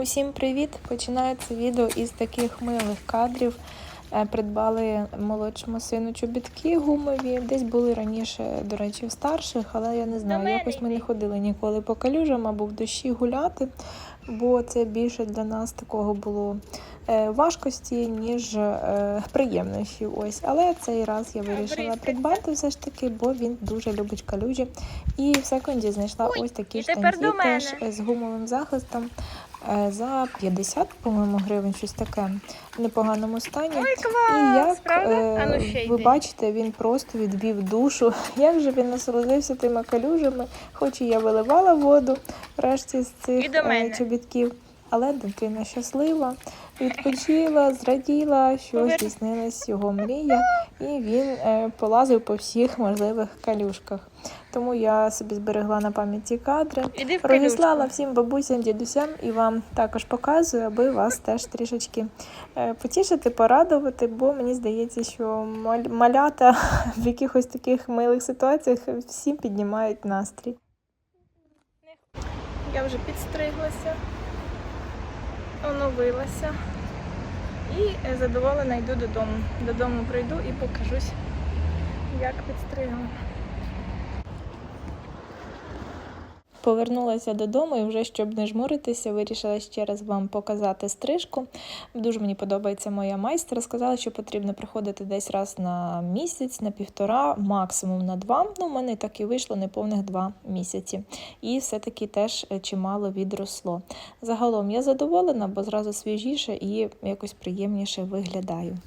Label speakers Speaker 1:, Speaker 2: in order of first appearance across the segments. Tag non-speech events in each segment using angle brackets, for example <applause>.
Speaker 1: Усім привіт! Починається відео із таких милих кадрів. Е, Придбали молодшому сину чобітки гумові. Десь були раніше, до речі, в старших, але я не знаю. Якось ми не ходили ніколи по калюжам або в дощі гуляти, бо це більше для нас такого було е, важкості, ніж е, приємності. Ось, але цей раз я вирішила придбати все ж таки, бо він дуже любить калюжі. І в секунді знайшла ось такі штанці теж з гумовим захистом. Е, За 50, по-моєму, гривень, щось таке в непоганому стані.
Speaker 2: Ой,
Speaker 1: І як е,
Speaker 2: ну
Speaker 1: ви бачите, він просто відбив душу. <laughs> Як же він насолодився тими калюжами, хоч і я виливала воду врешті з цих
Speaker 2: до
Speaker 1: е,
Speaker 2: мене.
Speaker 1: чобітків. Але дитина щаслива, відпочила, зраділа, що здійснилась його мрія, і він е, полазив по всіх можливих калюшках. Тому я собі зберегла на пам'яті кадри. Розіслала всім бабусям, дідусям і вам також показую, аби вас теж трішечки е, потішити, порадувати, бо мені здається, що малята в якихось таких милих ситуаціях всім піднімають настрій. Я вже підстриглася, оновилася і е, задоволена йду додому. Додому прийду і покажусь, як підстригла. Повернулася додому і вже щоб не жмуритися, вирішила ще раз вам показати стрижку. Дуже мені подобається моя майстра. Сказала, що потрібно приходити десь раз на місяць, на півтора, максимум на два. Ну, в мене так і вийшло неповних два місяці. І все-таки теж е, чимало відросло. Загалом я задоволена, бо зразу свіжіше і якось приємніше виглядаю.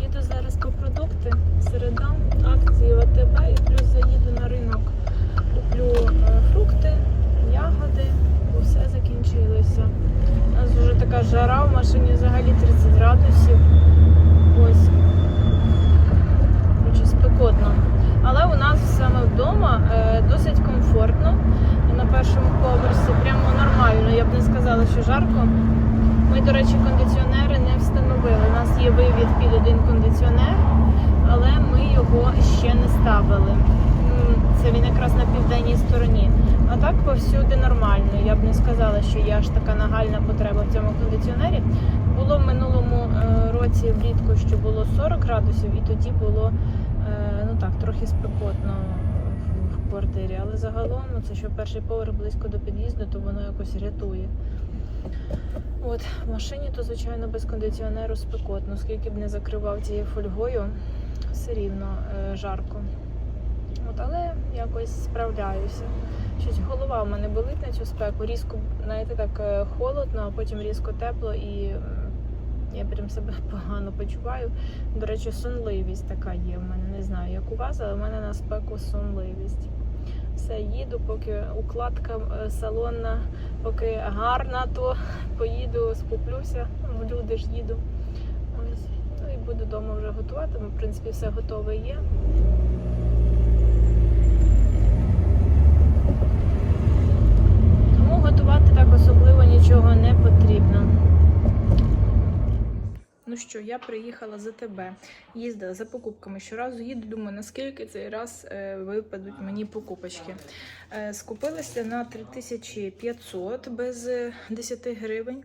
Speaker 1: Їду зараз по продукти. Середа, акції в АТБ і плюс заїду на ринок. Куплю е, фрукти, ягоди, бо все закінчилося. У нас вже така жара, в машині взагалі 30 градусів. Ось. Коротше, спекотно. Але у нас саме вдома е, досить комфортно. На першому поверсі прямо нормально. Я б не сказала, що жарко. Ми, до речі, кондиціонери не встановили. У нас є вивід під один кондиціонер, але ми його ще не ставили. Це він якраз на південній стороні. А так повсюди нормально. Я б не сказала, що є аж така нагальна потреба в цьому кондиціонері. Було в минулому е, році влітку, що було 40 градусів, і тоді було е, ну так, трохи спекотно в, квартирі. Але загалом, ну, це що перший поверх близько до під'їзду, то воно якось рятує. От в машині, то звичайно без кондиціонеру спекотно, скільки б не закривав цією фольгою, все рівно е, жарко. От, але якось справляюся. Щось голова в мене болить на цю спеку. Різко, знаєте, так е, холодно, а потім різко тепло і я прям себе <laughs> погано почуваю. До речі, сонливість така є в мене. Не знаю, як у вас, але в мене на спеку сонливість. Все, їду, поки укладка е, салонна, поки гарна, то <laughs> поїду, скуплюся. В люди ж їду. Ось. Ну і буду вдома вже готувати. В принципі, все готове є. Тому готувати так особливо нічого не потрібно. Ну що, я приїхала за тебе, їздила за покупками. Щоразу їду, думаю, наскільки цей раз е, випадуть мені покупочки. Е, скупилася на 3500 без е, 10 гривень.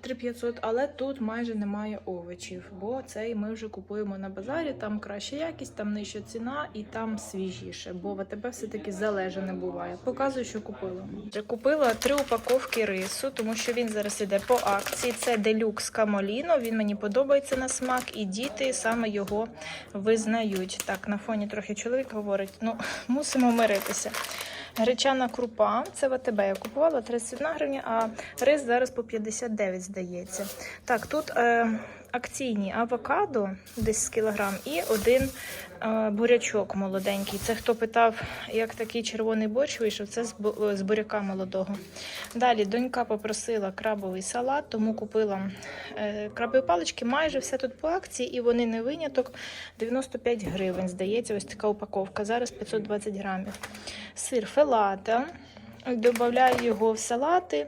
Speaker 1: 3500, але тут майже немає овочів, бо цей ми вже купуємо на базарі. Там краща якість, там нижча ціна і там свіжіше, бо в АТБ все-таки залежне буває. Показую, що купила. Купила три упаковки рису, тому що він зараз іде по акції. Це делюкс камоліно. Він мені подобається на смак, і діти саме його визнають. Так, на фоні трохи чоловік говорить: ну <laughs> мусимо миритися. Гречана крупа, це в я купувала 31 гривня, а рис зараз по 59, здається. Так, тут е, акційні авокадо десь з кілограм і один е, бурячок молоденький. Це хто питав, як такий червоний борщ вийшов, це з, бу- з буряка молодого. Далі донька попросила крабовий салат, тому купила е, крабові палички. Майже все тут по акції, і вони не виняток. 95 гривень, здається, ось така упаковка. Зараз 520 грамів. Сир фелата. Додаю його в салати,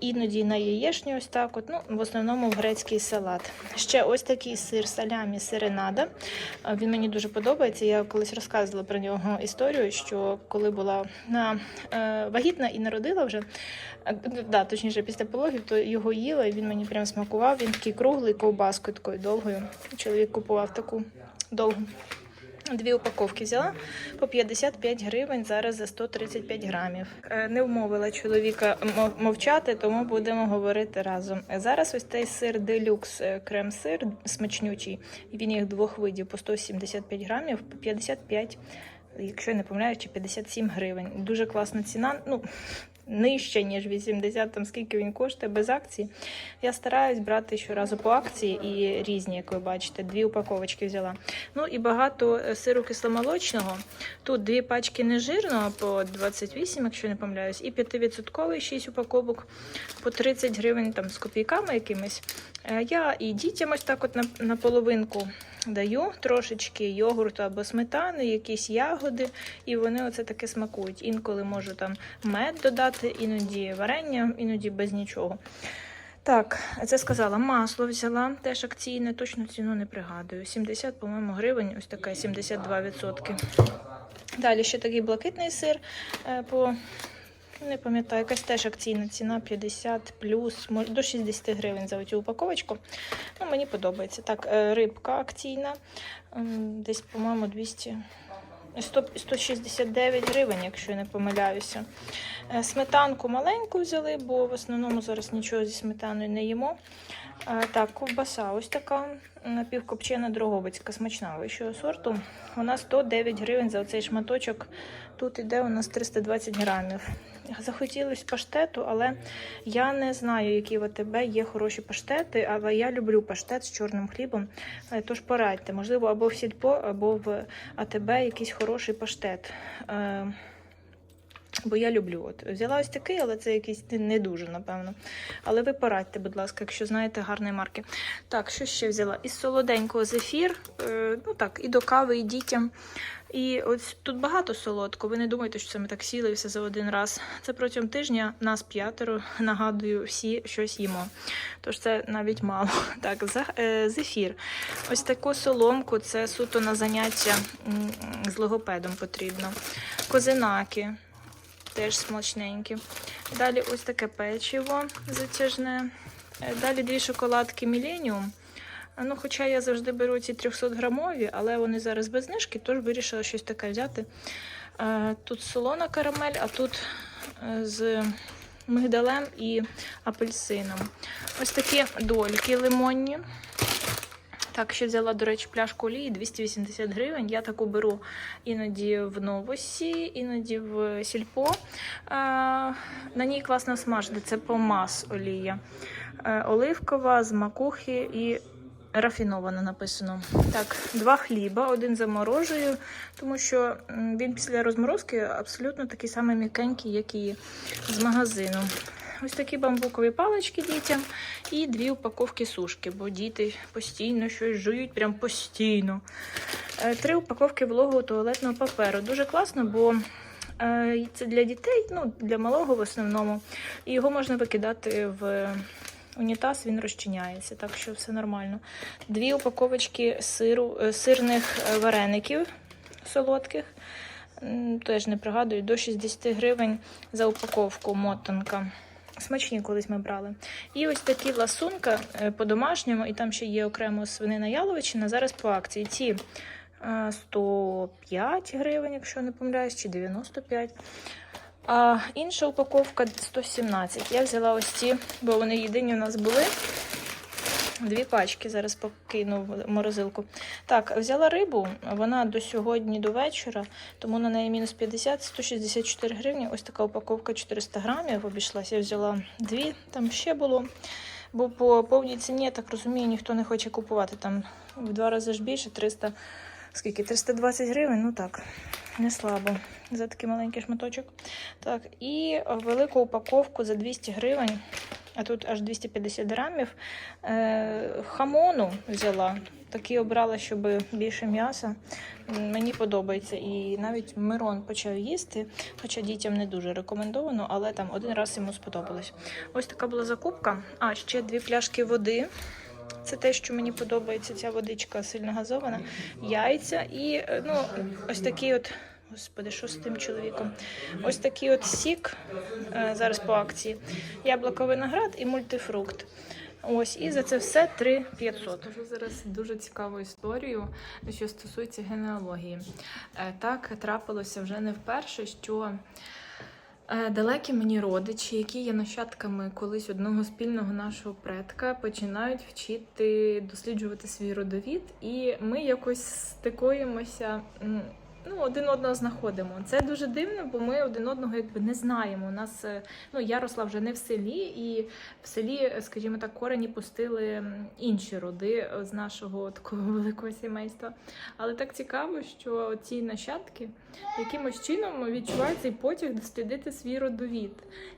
Speaker 1: іноді на яєчню ось так. От, ну, в основному в грецький салат. Ще ось такий сир салямі сиренада. Він мені дуже подобається. Я колись розказувала про нього історію, що коли була на, е, вагітна і народила вже, е, да, точніше після пологів, то його їла, і він мені прям смакував. Він такий круглий, ковбаскою такою довгою. Чоловік купував таку довгу. Дві упаковки взяла по 55 гривень, зараз за 135 грамів. Е, Не вмовила чоловіка мовчати, тому будемо говорити разом. Зараз ось цей сир делюкс е, крем-сир смачнючий. Він їх двох видів по 175 грамів, по 55, якщо я не помиляю, чи 57 гривень. Дуже класна ціна. Ну, нижче, ніж 80, там скільки він коштує без акції. Я стараюсь брати щоразу по акції і різні, як ви бачите, дві упаковочки взяла. Ну і багато е, сиру кисломолочного. Тут дві пачки нежирного по 28, якщо не помиляюсь, і 5% 6 упаковок по 30 гривень там з копійками якимись. Е, Я і дітям ось так от на, на половинку даю трошечки йогурту або сметани, якісь ягоди, і вони оце таке смакують. Інколи можу там мед додати, іноді варення, іноді без нічого. Так, це сказала, масло взяла, теж акційне, точно ціну не пригадую. 70, по-моєму, гривень, ось таке 72%. Далі ще такий блакитний сир е, по. Не пам'ятаю, якась теж акційна ціна 50 плюс, до 60 гривень за цю упаковочку. Ну, мені подобається. Так, е, рибка акційна, десь, по-моєму, 200, 169 гривень, якщо я не помиляюся. Е, Сметанку маленьку взяли, бо в основному зараз нічого зі сметаною не їмо. Е, Так, ковбаса ось така напівкопчена Дрогобицька, смачна вищого сорту. Вона 109 гривень за оцей шматочок. Тут іде у нас 320 грамів. Захотілося паштету, але я не знаю, які в АТБ є хороші паштети, але я люблю паштет з чорним хлібом. Е, Тож порадьте, можливо, або в сільпо, або в АТБ якийсь хороший паштет. Бо я люблю. От взяла ось такий, але це якийсь не- дуже, напевно. Але ви порадьте, будь ласка, якщо знаєте гарної марки. Так, що ще взяла? Із солоденького зефір. Е, ну так, і до кави, і дітям. І ось тут багато солодко. Ви не думайте, що це ми так сіли все за один раз. Це протягом тижня нас п'ятеро. Нагадую, всі щось їмо. Тож це навіть мало. <laughs> Так, е, зефір. Ось таку соломку це суто на заняття з логопедом потрібно. Козинаки теж смачненькі. Далі ось таке печиво затяжне. Е, Далі дві шоколадки Millennium. Ну, хоча я завжди беру ці 300 грамові, але вони зараз без знижки, тож вирішила щось таке взяти. Е, Тут солона карамель, а тут е, з мигдалем і апельсином. Ось такі дольки лимонні. Так, ще взяла, до речі, пляшку олії 280 гривень. Я таку беру іноді в новосі, іноді в сільпо. Е, На ній класно смажити. Це помаз олія. Е, Оливкова з макухи і рафінована написано. Так, два хліба, один заморожую, тому що він після розморозки абсолютно такий самий м'якенький, як і з магазину. Ось такі бамбукові палички дітям і дві упаковки сушки, бо діти постійно щось жують, прям постійно. Е, Три упаковки вологого туалетного паперу. Дуже класно, бо е, це для дітей, ну для малого в основному. І його можна викидати в унітаз, він розчиняється, так що все нормально. Дві упаковочки сиру, е, сирних вареників солодких. Теж не пригадую, до 60 гривень за упаковку мотанка. Смачні колись ми брали. І ось такі ласунка е, по-домашньому, і там ще є окремо свинина яловичина. Зараз по акції. Ці е, 105 гривень, якщо не помиляюсь, чи 95. А інша упаковка 117. Я взяла ось ці, бо вони єдині у нас були. Дві пачки зараз покину в морозилку. Так, взяла рибу, вона до сьогодні, до вечора, тому на неї мінус 50, 164 гривні. Ось така упаковка 400 грамів обійшлася. Я взяла дві, там ще було. Бо по повній ціні, я так розумію, ніхто не хоче купувати. Там в два рази ж більше, 300, скільки? 320 гривень, ну так, не слабо. За такий маленький шматочок. Так, і велику упаковку за 200 гривень А тут аж 250 грамів. Е, хамону взяла. Такий обрала, щоб більше м'яса. Мені подобається. І навіть Мирон почав їсти, хоча дітям не дуже рекомендовано, але там один раз йому сподобалось. Ось така була закупка. А, ще дві пляшки води. Це те, що мені подобається, ця водичка сильно газована, яйця і е, ну, ось такий от. Господи, що з тим чоловіком? Ось такий от сік е, зараз по акції. Яблуко виноград і мультифрукт. Ось, і за це все 3 500.
Speaker 2: Скажу зараз дуже цікаву історію, що стосується генеалогії. Е, Так трапилося вже не вперше, що далекі мені родичі, які є нащадками колись одного спільного нашого предка, починають вчити досліджувати свій родовід, і ми якось стикуємося. Ну, один одного знаходимо. Це дуже дивно, бо ми один одного якби не знаємо. У нас е, ну я вже не в селі, і в селі, скажімо так, корені пустили інші роди е, з нашого такого <laughs> великого сімейства. Але так цікаво, що ці нащадки якимось чином відчувають цей потяг дослідити свій родовід.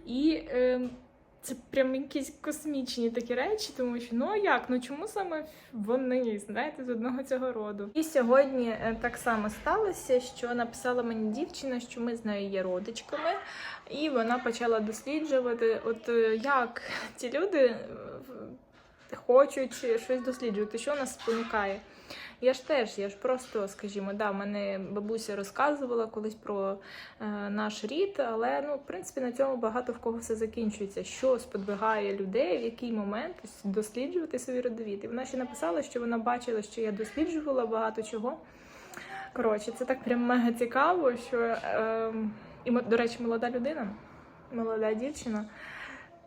Speaker 2: І е, це прям якісь космічні такі речі, тому що ну а як? Ну чому саме вони, знаєте, з одного цього роду?
Speaker 1: І сьогодні е, так само сталося, що написала мені дівчина, що ми з нею є родичками, і вона почала досліджувати, от е, як ці люди е, хочуть щось досліджувати, що нас спонукає. Я ж теж, я ж просто, скажімо, да, мене бабуся розказувала колись про е, наш рід, але ну, в принципі, на цьому багато в кого все закінчується. Що сподвигає людей, в який момент досліджувати свій родовід. І вона ще написала, що вона бачила, що я досліджувала багато чого. Коротше, це так прям мега цікаво, що е, і до речі, молода людина, молода дівчина.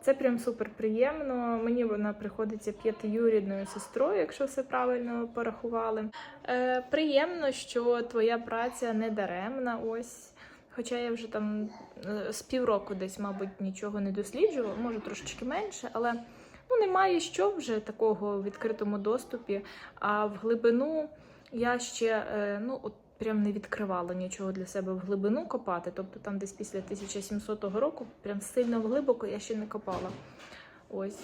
Speaker 1: Це прям супер приємно. Мені вона приходиться п'ятиюрідною сестрою, якщо все правильно порахували. Е, приємно, що твоя праця не даремна. Ось. Хоча я вже там е, з півроку десь, мабуть, нічого не досліджувала, може трошечки менше, але ну немає що вже такого в відкритому доступі. А в глибину я ще е, ну от прям не відкривала нічого для себе в глибину копати. Тобто там десь після 1700 року, прям сильно глибоко я ще не копала. Ось.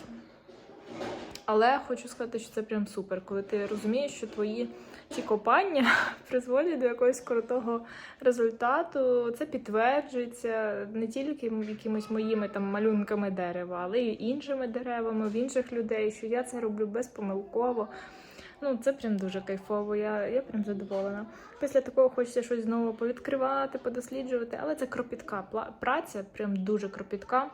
Speaker 1: Але хочу сказати, що це прям супер, коли ти розумієш, що твої ці копання <laughs> призводять до якогось крутого результату. Це підтверджується не тільки якимись моїми там малюнками дерева, але й іншими деревами в інших людей, що я це роблю безпомилково. Ну, це прям дуже кайфово. Я, я прям задоволена. Після такого хочеться щось знову повідкривати, подосліджувати, але це кропітка праця, прям дуже кропітка.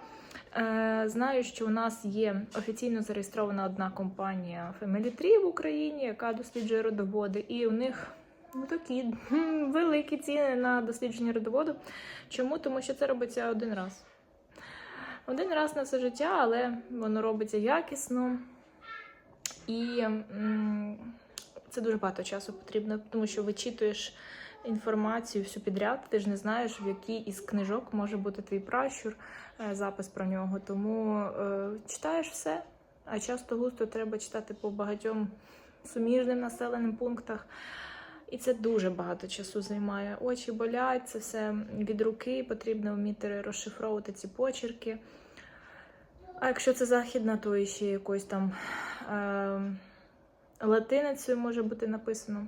Speaker 1: Е, знаю, що у нас є офіційно зареєстрована одна компанія Family Tree в Україні, яка досліджує родоводи, і у них ну, такі великі ціни на дослідження родоводу. Чому? Тому що це робиться один раз. Один раз на все життя, але воно робиться якісно. І це дуже багато часу потрібно, тому що вичитуєш інформацію всю підряд, ти ж не знаєш, в якій із книжок може бути твій пращур, е, запис про нього. Тому е, читаєш все, а часто густо треба читати по багатьом суміжним населеним пунктах. І це дуже багато часу займає. Очі болять, це все від руки, потрібно вміти розшифровувати ці почерки. А якщо це західна, то і ще якось там латиницею може бути написано.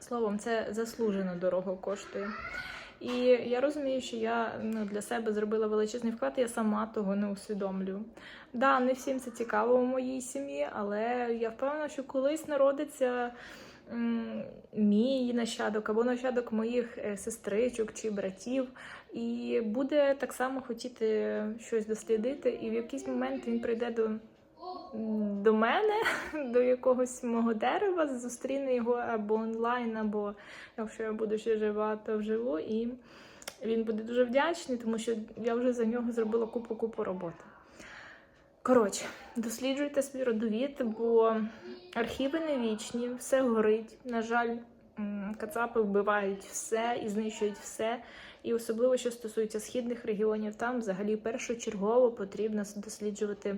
Speaker 1: Словом, це заслужено дорого коштує. І я розумію, що я ну, для себе зробила величезний вклад, і я сама того не усвідомлюю. Да, не всім це цікаво у моїй сім'ї, але я впевнена, що колись народиться мій нащадок або нащадок моїх е, сестричок чи братів, і буде так само хотіти щось дослідити, і в якийсь момент він прийде до, до мене, <laughs> до якогось мого дерева, зустріне його або онлайн, або якщо я буду ще жива, то вживу. І він буде дуже вдячний, тому що я вже за нього зробила купу-купу роботи. Коротше, досліджуйте свій родовід, бо архіви не вічні, все горить. На жаль, кацапи вбивають все і знищують все. І особливо, що стосується східних регіонів, там взагалі першочергово потрібно досліджувати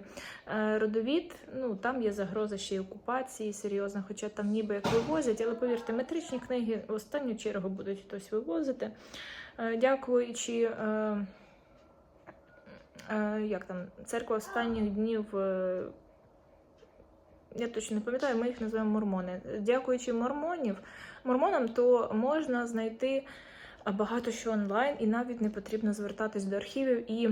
Speaker 1: е, родовід. Ну там є загроза ще й окупації серйозна, хоча там ніби як вивозять, але повірте, метричні книги в останню чергу будуть хтось вивозити. Е, Дякуючи. е, як там, церква останніх днів. я точно не пам'ятаю, ми їх називаємо мормони. Дякуючи мормонів, мормонам, то можна знайти багато що онлайн, і навіть не потрібно звертатись до архівів. І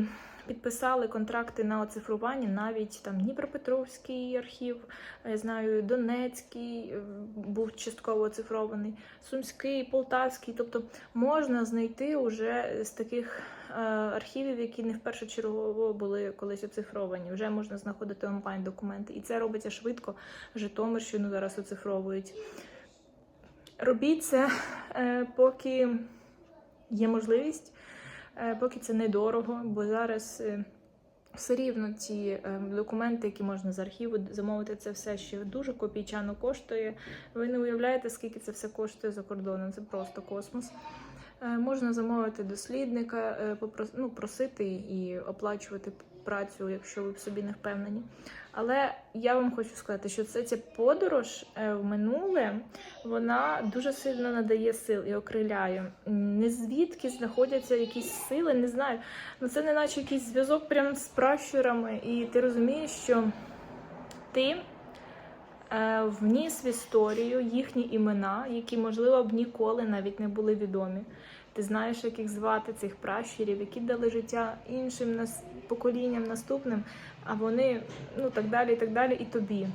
Speaker 1: підписали контракти на оцифрування навіть там Дніпропетровський архів, я знаю, Донецький е, був частково оцифрований, Сумський, Полтавський. Тобто можна знайти уже з таких е, архівів, які не впершочергово були колись оцифровані. Вже можна знаходити онлайн документи. І це робиться швидко. Житомирщину зараз оцифровують. Робіть це, е, поки є можливість, е, поки це недорого, бо зараз. е, все рівно ці е, документи, які можна з архіву замовити, це все ще дуже копійчано коштує. Ви не уявляєте, скільки це все коштує за кордоном. Це просто космос. Можна замовити дослідника, ну, просити і оплачувати працю, якщо ви в собі не впевнені. Але я вам хочу сказати, що це ця подорож е, в минуле, вона дуже сильно надає сил і окриляє. Не звідки знаходяться якісь сили, не знаю. Ну це не наче якийсь зв'язок прямо з пращурами, і ти розумієш, що ти е, вніс в історію їхні імена, які, можливо, б ніколи навіть не були відомі. Ти знаєш, як їх звати, цих пращурів, які дали життя іншим нас, поколінням наступним, а вони, ну так далі, і так далі, і тобі.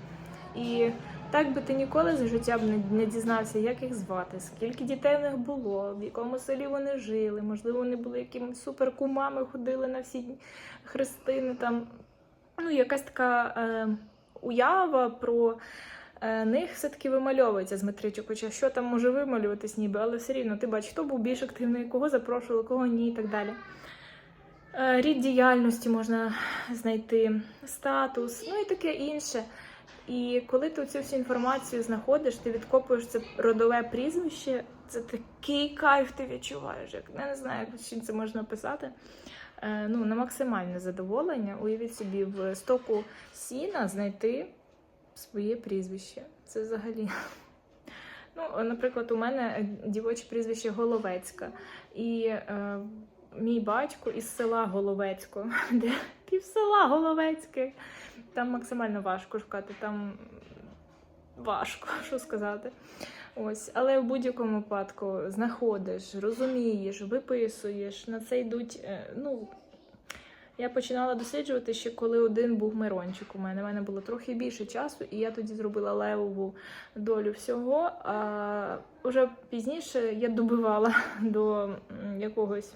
Speaker 1: І так би ти ніколи за життя б не, дізнався, як їх звати, скільки дітей в них було, в якому селі вони жили. Можливо, вони були якимись суперкумами, ходили на всі хрестини. Там ну, якась така е, уява про них все-таки вимальовується з метричок. Хоча що там може вималюватись ніби, але все рівно ти бачиш, хто був більш активний, кого запрошували, кого ні, і так далі. Е, Рід діяльності можна знайти, статус, ну і таке інше. І коли ти цю всю інформацію знаходиш, ти відкопуєш це родове прізвище, це такий кайф ти відчуваєш. Як я не знаю, як чим це можна писати. Е, ну, на максимальне задоволення. Уявіть собі, в стоку сіна знайти своє прізвище. Це взагалі. Ну, наприклад, у мене дівоче прізвище Головецька. І е, мій батько із села Головецько, <laughs> де пів села Головецьке. Там максимально важко шукати, там важко, <laughs> що сказати. Ось, але в будь-якому випадку знаходиш, розумієш, виписуєш, на це йдуть. е, Ну, я починала досліджувати ще коли один був Мирончик у мене. У мене було трохи більше часу, і я тоді зробила левову долю всього. А вже пізніше я добивала <laughs> до якогось.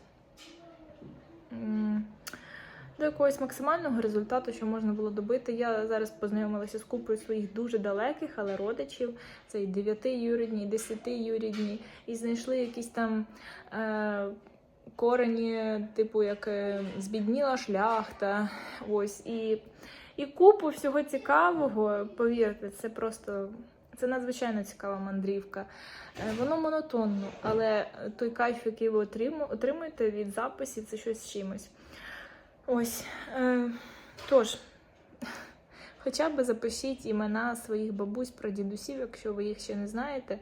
Speaker 1: До якогось максимального результату, що можна було добити. Я зараз познайомилася з купою своїх дуже далеких, але родичів. Це і 9 юрідні, і 10 юрідні, і знайшли якісь там е, корені, типу, як е, збідніла шляхта. Ось і, і купу всього цікавого. Повірте, це просто. Це надзвичайно цікава мандрівка. Е, Воно монотонно, але той кайф, який ви отримуєте від записів, це щось з чимось. Ось. Е, тож, хоча б запишіть імена своїх бабусь, прадідусів, якщо ви їх ще не знаєте.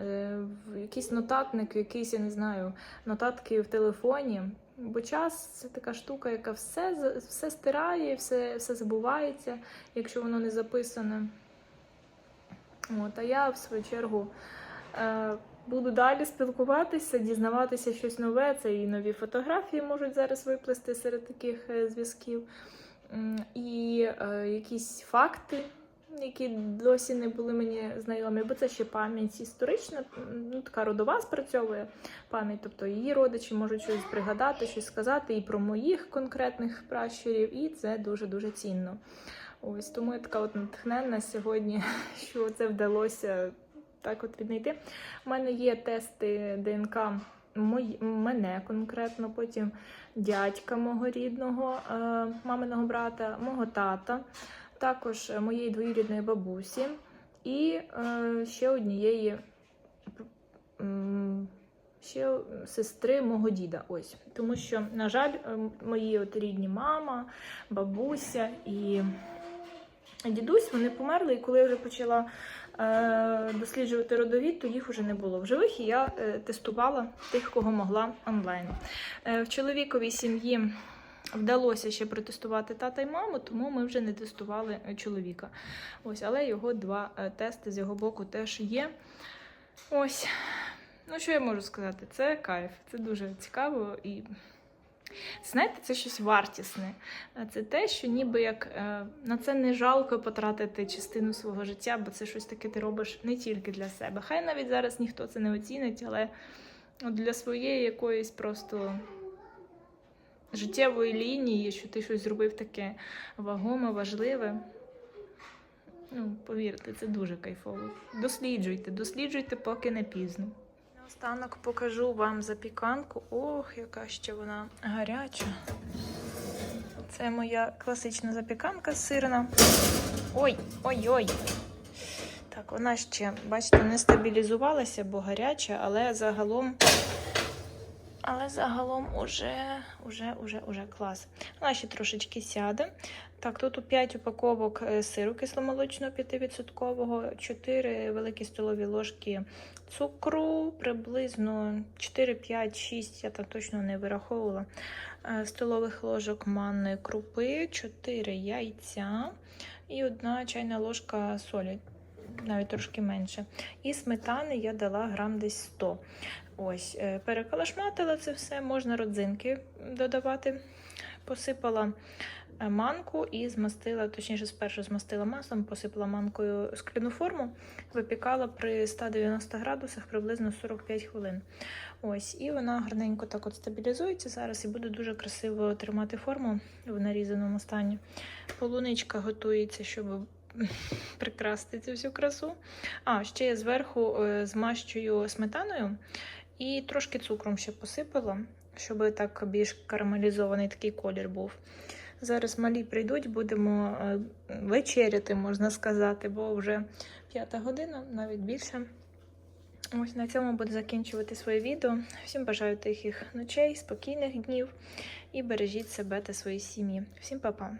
Speaker 1: Е, в якийсь нотатник, в якийсь, я не знаю, нотатки в телефоні. Бо час це така штука, яка все, все стирає, все, все забувається, якщо воно не записане. От, а я, в свою чергу, е, буду далі спілкуватися, дізнаватися щось нове. Це і нові фотографії можуть зараз виплести серед таких е, зв'язків. І е, якісь факти, які досі не були мені знайомі, бо це ще пам'ять історична, ну, така родова спрацьовує пам'ять, тобто її родичі можуть щось пригадати, щось сказати і про моїх конкретних пращурів, і це дуже-дуже цінно. Ось тому я така от натхненна сьогодні, <laughs> що це вдалося так от віднайти. У мене є тести ДНК мої, мене конкретно, потім дядька мого рідного, е, маминого брата, мого тата, також моєї двоюрідної бабусі і е, ще однієї. Ще сестри мого діда, ось тому що, на жаль, е, мої от рідні мама, бабуся і дідусь вони померли, і коли я вже почала е, досліджувати родовід, то їх вже не було в живих, і я е, тестувала тих, кого могла онлайн. Е, в чоловіковій сім'ї вдалося ще протестувати тата й маму, тому ми вже не тестували е, чоловіка. Ось, але його два е, тести з його боку теж є. Ось. Ну, що я можу сказати? Це кайф, це дуже цікаво і. Знаєте, це щось вартісне. Е, Це те, що ніби як на це не жалко потратити частину свого життя, бо це щось таке ти робиш не тільки для себе. Хай навіть зараз ніхто це не оцінить, але для своєї якоїсь просто життєвої лінії, що ти щось зробив таке вагоме, важливе. Ну, повірте, це дуже кайфово. Досліджуйте, досліджуйте, поки не пізно. Наостанок покажу вам запіканку. Ох, яка ще вона гаряча. Це моя класична запіканка сирна. Ой, ой-ой. Так, вона ще, бачите, не стабілізувалася, бо гаряча, але загалом. Але загалом уже, уже, уже, уже клас. Вона ще трошечки сяде. Так, тут у 5 упаковок е, сиру кисломолочного 5%, 4 великі столові ложки цукру, приблизно 4, 5, 6, я там точно не вираховувала. е, Столових ложок манної крупи, 4 яйця і 1 чайна ложка солі, навіть трошки менше. І сметани я дала грам десь 100. Ось, е, перекалашматила це все, можна родзинки додавати. Посипала е, манку і змастила, точніше, спершу змастила маслом, посипала манкою скляну форму, випікала при 190 градусах приблизно 45 хвилин. Ось, і вона гарненько так от стабілізується зараз і буде дуже красиво тримати форму в нарізаному стані. Полуничка готується, щоб <laughs> прикрасти цю всю красу. А, ще я зверху е, змащую сметаною і трошки цукром ще посипала, щоб так більш карамелізований такий колір був. Зараз малі прийдуть, будемо е, вечеряти, можна сказати, бо вже п'ята година, навіть більше. Ось на цьому буду закінчувати своє відео. Всім бажаю тихих ночей, спокійних днів і бережіть себе та свої сім'ї. Всім па-па!